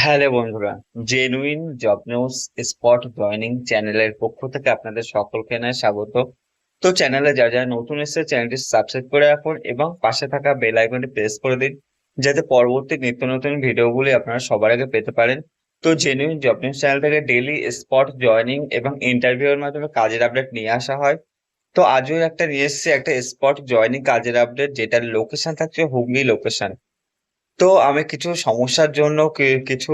Hello বন্ধুরা genuine job news spot joining চ্যানেলের পক্ষ থেকে আপনাদের সকলকে জানাই স্বাগত। তো চ্যানেলে যা যা নতুন এসেছে চ্যানেলটি সাবস্ক্রাইব করে রাখুন এবং পাশে থাকা বেল আইকনটি প্রেস করে দিন, যাতে পরবর্তী নিত্য নতুন ভিডিওগুলি আপনারা সবার আগে পেতে পারেন। তো জেনুইন জব নিউজ চ্যানেল থেকে ডেলি স্পট জয়নিং এবং ইন্টারভিউর মাধ্যমে কাজের আপডেট নিয়ে আসা হয়। তো আজও একটা নিয়ে এসেছে, একটা স্পট জয়নিং কাজের আপডেট যেটার লোকেশন থাকছে হুগলি লোকেশন তো আমি কিছু সমস্যার জন্য কিছু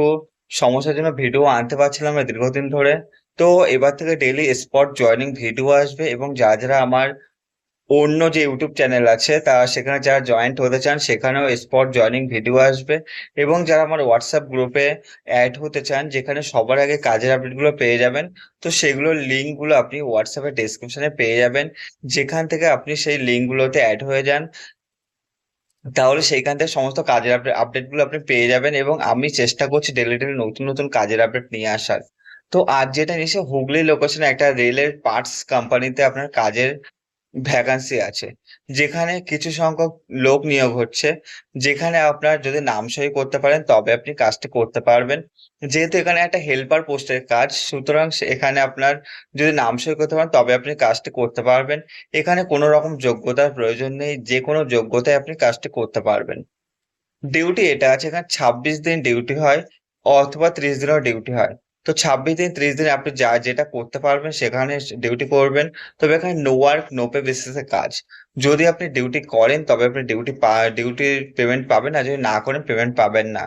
সমস্যার জন্য ভিডিও আনতে পারছিলাম না দীর্ঘদিন ধরে। তো এবার থেকে ডেইলি স্পট জয়নিং ভিডিও আসবে এবং যারা যারা আমার অন্য যে ইউটিউব চ্যানেল আছে, তা সেখানে যারা জয়েন্ট হতে চান, সেখানেও স্পট জয়নিং ভিডিও আসবে। এবং যারা আমার হোয়াটসঅ্যাপ গ্রুপে অ্যাড হতে চান, যেখানে সবার আগে কাজের আপডেটগুলো পেয়ে যাবেন, তো সেগুলোর লিঙ্কগুলো আপনি হোয়াটসঅ্যাপের ডেসক্রিপশনে পেয়ে যাবেন। যেখান থেকে আপনি সেই লিঙ্কগুলোতে অ্যাড হয়ে যান। তাহলে সেইখান থেকে সমস্ত কাজের আপডেটগুলো আপনি পেয়ে যাবেন এবং আমি চেষ্টা করছি ডেলি ডেলি নতুন নতুন কাজের আপডেট নিয়ে আসার। তো আজ যেটা নিয়েছে হুগলি লোকেশনে একটা রেলের পার্টস কোম্পানিতে আপনার কাজের ভ্যাকান্সি আছে। যেখানে কিছু সংখ্যক লোক নিয়োগ হচ্ছে। যেখানে আপনার যদি নাম সই করতে পারেন, তবে আপনি কাজটি করতে পারবেন। যেহেতু এখানে একটা হেল্পার পোস্টের কাজ, সুতরাং এখানে আপনার যদি নাম সই করতে পারেন, তবে আপনি কাজটি করতে পারবেন। এখানে কোনো রকম যোগ্যতার প্রয়োজন নেই। যে কোনো যোগ্যতায় আপনি কাজটি করতে পারবেন। ডিউটি এটা আছে। এখানে ছাব্বিশ দিন ডিউটি হয়, অথবা ত্রিশ দিনও ডিউটি হয়। তো ছাব্বিশ দিন, ত্রিশ দিন আপনি যা যেটা করতে পারবেন সেখানে ডিউটি করবেন। তবে এখানে নো ওয়ার্ক নো পে বেসিসে কাজ। যদি আপনি ডিউটি করেন, তবে আপনি ডিউটি ডিউটির পেমেন্ট পাবেন, আর যদি না করেন পেমেন্ট পাবেন না।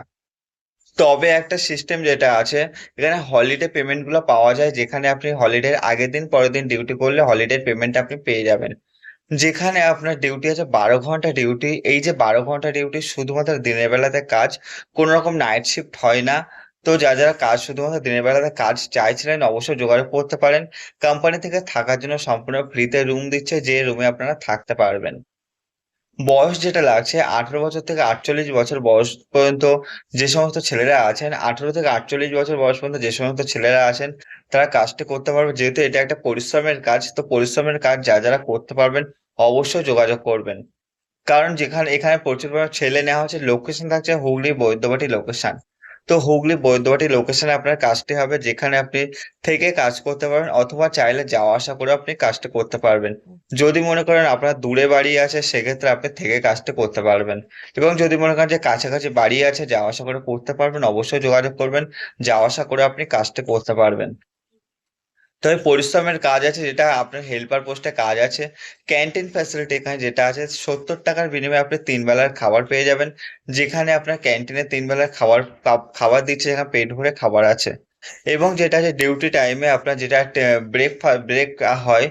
তবে একটা সিস্টেম যেটা আছে, এখানে হলিডে পেমেন্টগুলো পাওয়া যায়, যেখানে আপনি হলিডের আগের দিন, পরের দিন ডিউটি করলে হলিডে পেমেন্ট আপনি পেয়ে যাবেন। যেখানে আপনার ডিউটি আছে বারো ঘণ্টা ডিউটি এই যে বারো ঘণ্টা ডিউটি শুধুমাত্র দিনের বেলাতে কাজ কোনো রকম নাইট শিফট হয় না। তো যা যারা কাজ শুধুমাত্র দিনের বেলাতে কাজ চাইছিলেন অবশ্যই যোগাযোগ করতে পারেন। কোম্পানি থেকে থাকার জন্য সম্পূর্ণ ফ্রিতে রুম দিচ্ছে, যে রুমে আপনারা থাকতে পারবেন। বয়স যেটা লাগছে, আঠারো বছর থেকে আটচল্লিশ বছর বয়স পর্যন্ত যে সমস্ত ছেলেরা আছেন, আঠারো থেকে আটচল্লিশ বছর বয়স পর্যন্ত যে সমস্ত ছেলেরা আছেন, তারা কাজটি করতে পারবে যেহেতু এটা একটা পরিশ্রমের কাজ, তো পরিশ্রমের কাজ যা যারা করতে পারবেন, অবশ্যই যোগাযোগ করবেন। কারণ যেখানে, এখানে প্রচুর ছেলে নেওয়া হচ্ছে লোকেশন থাকছে হুগলি বৈদ্যবাটি লোকেশন তো হুগলি বৈদ্যবাটি লোকেশনে আপনার কাজটি হবে যেখানে আপনি থেকে কাজ করতে পারবেন অথবা চাইলে যাওয়া আসা করে আপনি কাজটা করতে পারবেন। যদি মনে করেন আপনার দূরে বাড়ি আছে সেক্ষেত্রে আপনি থেকে কাজটা করতে পারবেন। এবং যদি মনে করেন যে কাছাকাছি বাড়ি আছে যাওয়া আসা করে করতে পারবেন, অবশ্যই যোগাযোগ করবেন, যাওয়া আসা করে আপনি কাজটা করতে পারবেন। তবে পরিশ্রমের কাজ আছে, যেটা আপনার হেল্পার পোস্টে কাজ আছে। ক্যান্টিন ফ্যাসিলিটি এখানে যেটা আছে, সত্তর টাকার বিনিময়ে আপনি তিন বেলার খাবার পেয়ে যাবেন। যেখানে আপনার ক্যান্টিনে তিন বেলার খাবার খাবার দিচ্ছে, যেখানে পেট ভরে খাবার আছে। এবং যেটা আছে ডিউটি টাইমে আপনার যেটা ব্রেক ব্রেক হয়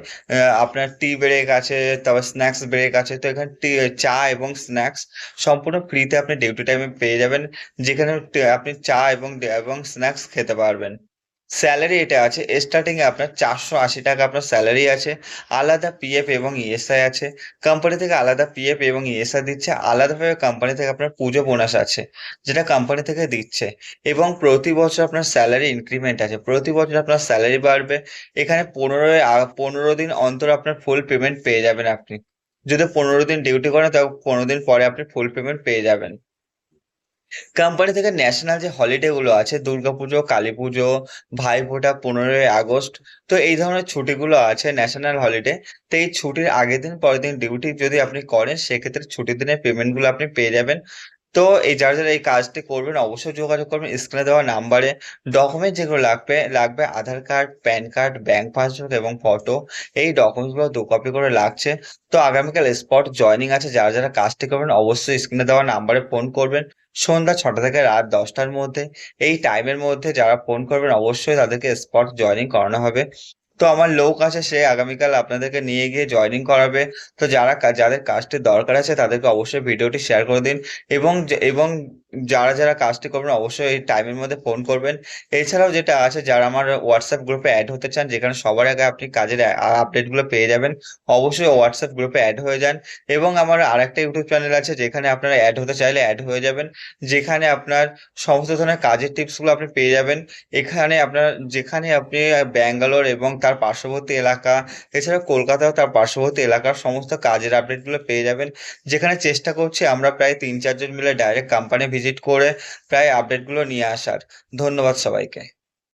আপনার টি ব্রেক আছে, তারপর স্ন্যাক্স ব্রেক আছে, তো এখানে টি চা এবং স্ন্যাক্স সম্পূর্ণ ফ্রিতে আপনি ডিউটি টাইমে পেয়ে যাবেন। যেখানে আপনি চা এবং এবং স্ন্যাক্স খেতে পারবেন। স্যালারি এটা আছে। স্টার্টিং এ আপনার চারশো আশি টাকা আপনার স্যালারি আছে। আলাদা পিএফ এবং ইএসআই আছে। কোম্পানি থেকে আলাদা পিএফ এবং ইএসআই দিচ্ছে। আলাদাভাবে কোম্পানি থেকে আপনার পুজো বোনাস আছে, যেটা কোম্পানি থেকে দিচ্ছে। এবং প্রতি বছর আপনার স্যালারি ইনক্রিমেন্ট আছে। প্রতি বছর আপনার স্যালারি বাড়বে। এখানে পনেরো পনেরো দিন অন্তর আপনার ফুল পেমেন্ট পেয়ে যাবেন আপনি। যদি পনেরো দিন ডিউটি করেন তবে পনেরো দিন পরে আপনি ফুল পেমেন্ট পেয়ে যাবেন। কোম্পানি থেকে ন্যাশনাল যে হলিডে গুলো আছে, দুর্গাপুজো কালী পুজো ভাইফোঁটা, পনেরোই আগস্ট, তো এই ধরনের ছুটিগুলো আছে ন্যাশনাল হলিডে তো এই ছুটির আগের দিন, পরের দিন ডিউটি যদি আপনি করেন, সেক্ষেত্রে ছুটির দিনের পেমেন্টগুলো আপনি পেয়ে যাবেন। তো এই যারা যারা এই কাজটি করবেন, অবশ্যই যোগাযোগ করবেন স্ক্রিনে দেওয়া নাম্বারে ডকুমেন্ট যেগুলো লাগবে লাগবে Aadhaar card PAN card bank passbook এবং ফটো এই ডকুমেন্টসগুলো দু কপি করে লাগছে। তো আগামীকাল স্পট জয়নিং আছে, যারা যারা কাজটি করবেন, অবশ্যই স্ক্রিনে দেওয়া নাম্বারে ফোন করবেন। সন্ধ্যা ছটা থেকে রাত দশটার মধ্যে, এই টাইমের মধ্যে যারা ফোন করবেন, অবশ্যই তাদেরকে স্পট জয়নিং করানো হবে। তো আমার লোক আছে, সে আগামীকাল আপনাদেরকে নিয়ে গিয়ে জয়নিং করাবে। তো যারা যাদের কাজটি দরকার আছে, তাদেরকে অবশ্যই ভিডিওটি শেয়ার করে দিন এবং এবং যারা যারা কাজটি করবেন, অবশ্যই এই টাইমের মধ্যে ফোন করবেন। এছাড়াও যেটা আছে, যারা আমার হোয়াটসঅ্যাপ গ্রুপে অ্যাড হতে চান, যেখানে সবার আগে আপনি কাজের আপডেটগুলো পেয়ে যাবেন, অবশ্যই হোয়াটসঅ্যাপ গ্রুপে অ্যাড হয়ে যান। এবং আমার আরেকটা ইউটিউব চ্যানেল আছে, যেখানে আপনারা অ্যাড হতে চাইলে অ্যাড হয়ে যাবেন। যেখানে আপনার সমস্ত ধরনের কাজের টিপসগুলো আপনি পেয়ে যাবেন। এখানে আপনার, যেখানে আপনি ব্যাঙ্গালোর এবং তার পার্শ্ববর্তী এলাকা, এছাড়া কলকাতা ও তার পার্শ্ববর্তী এলাকার সমস্ত কাজের আপডেটগুলো পেয়ে যাবেন। যেখানে চেষ্টা করছি আমরা প্রায় তিন, চারজন মিলে ডাইরেক্ট কোম্পানি ভিজিট করে প্রায় আপডেটগুলো নিয়ে আসার। ধন্যবাদ সবাইকে।